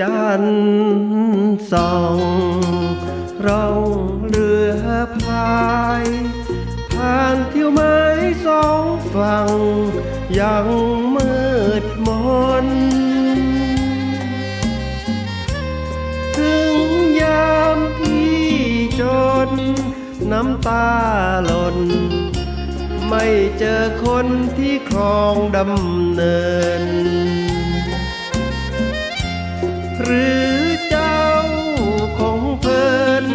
จันทร์ส่องร่องเรือพายผ่านเที่ยวไม้สองฝั่งยังมืดมน ถึงยามพี่จน น้ำตาหล่น ไม่เจอคนที่ครองดำเนิน หรือเจ้าของเพลิน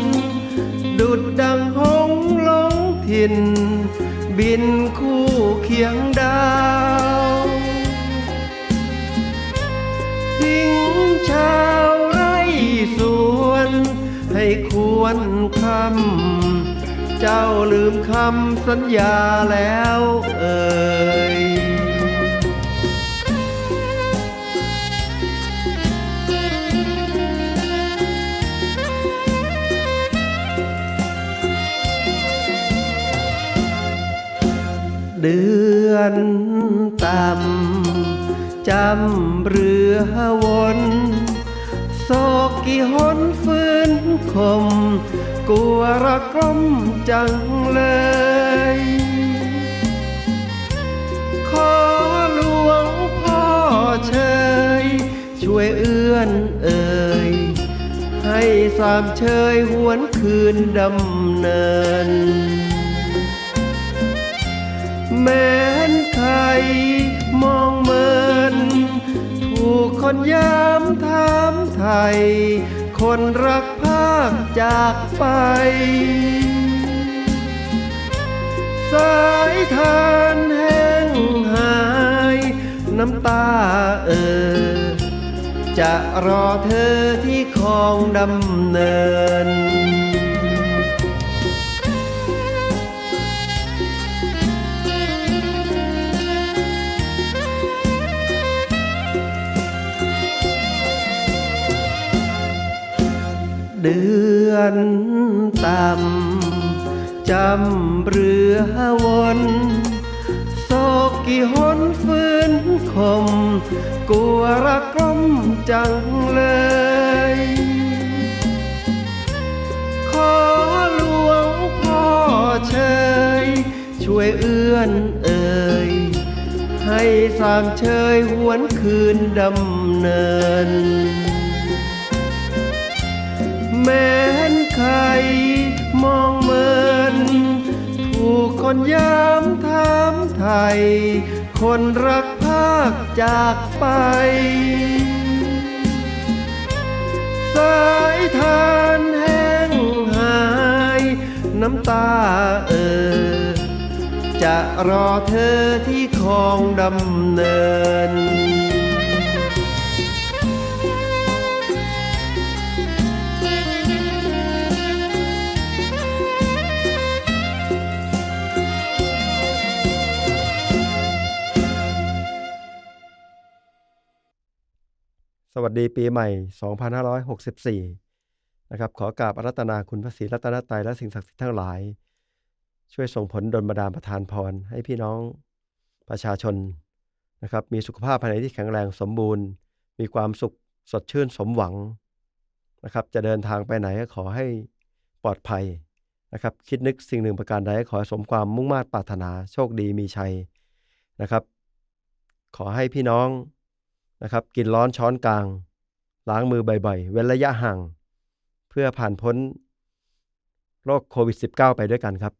ดุดดังหงส์หลงถิ่น บินคู่เคียงดาวทิ้งชาวไร่สวน ให้ควรคำเจ้าลืมคำสัญญาแล้วเอ่ย เดือนต่ำจำเรือวนโศกกี่หนฟื้นคม กลัวระกลมจังเลย ขอหลวงพ่อเชย ช่วยเอื้อนเอ่ย ให้สามเชยหวนคืนดำเนิน แม้นใครมองเมิน ถูกคนย้ำถามไทย คนรักภาคจากไป สายทานแห้งหาย น้ำตาเออ จะรอเธอที่คลองดำเนิน เดือนต่ำจำเรือวนโศกกี่หนฟื้นคมกลัวรักลมจังเลย ขอหลวงพ่อเชยช่วยเอื้อนเอ่ยให้สามเชยหวนคืนดำเนิน แม้นใครมองเมิน ถูกคนย้ำถามไทย คนรักภาคจากไป สายทานแห้งหาย น้ำตาเออ จะรอเธอที่คลองดำเนิน สวัสดีปีใหม่ 2564 นะครับ ขอกราบอารัตนาคุณพระศรีรัตนตรัยและสิ่งศักดิ์สิทธิ์ทั้งหลาย ช่วยส่งผลดลบันดาลประทานพร ให้พี่น้องประชาชนนะครับ มีสุขภาพภายในที่แข็งแรงสมบูรณ์ มีความสุขสดชื่นสมหวังนะครับ จะเดินทางไปไหนก็ขอให้ปลอดภัยนะครับ คิดนึกสิ่งหนึ่งประการใดก็ขอสมความมุ่งมา่ปรารถนาโชคดีมีชัยนะครับ ขอให้พี่น้อง นะครับ กินร้อนช้อนกลาง ล้างมือบ่อยๆ เว้นระยะห่าง เพื่อผ่านพ้นโรคโควิด -19 ไปด้วยกันครับ